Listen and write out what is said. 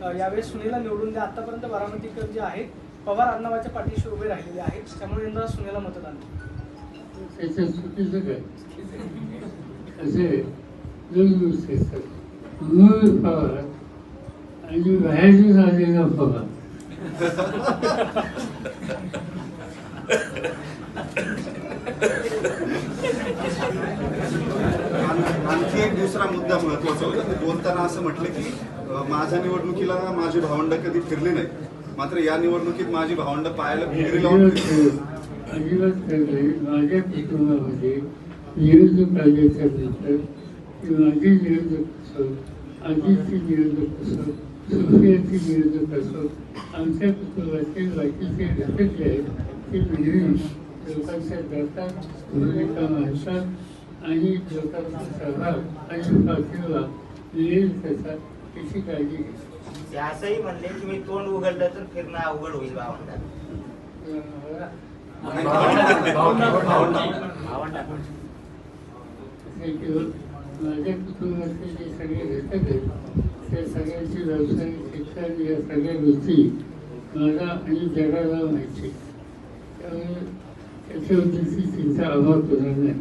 यावेळेस सुनेला निवडून द्या. आतापर्यंत बारामतीकर जे आहेत पवार आडनावाच्या पाठीशी उभे राहिलेले आहेत. त्यामुळे यंदा सुनेला मतदान असे मूळ पवार आणि बाहेरच आलेला पवार. आणखी एक दुसरा मुद्दा महत्त्वाचा होता. बोलताना असं म्हटलं की माझ्या निवडणुकीला माझे भावंड कधी फिरले नाही मात्र या निवडणुकीत माझी भावंड पायाला भिंगरी लावून माझ्या कुटुंबामध्ये निवडणूक आल्याच्यानंतर माझी निवडणूक असो आजीची निवडणूक असो सुप्रियाची निवडणूक असो आमच्या बाकीचे घटक जे आहेत ते लोकांच्या भूमिका मांडतात आणि लोकांचा सहभाग आणि पाठिंबा मिळेल त्याचा त्याची काळजी ते असंही म्हणले की मी तोंड उघडलं तर फिरणं अवघड होईल भावंडात माझ्या कुटुंबातले जे सगळे घटक आहेत त्या सगळ्यांची व्यावसायिक शिक्षण या सगळ्या गोष्टी मला आणि जगाला माहिती त्यामुळे त्याच्याबद्दलची चिंता अभाव होणार नाही.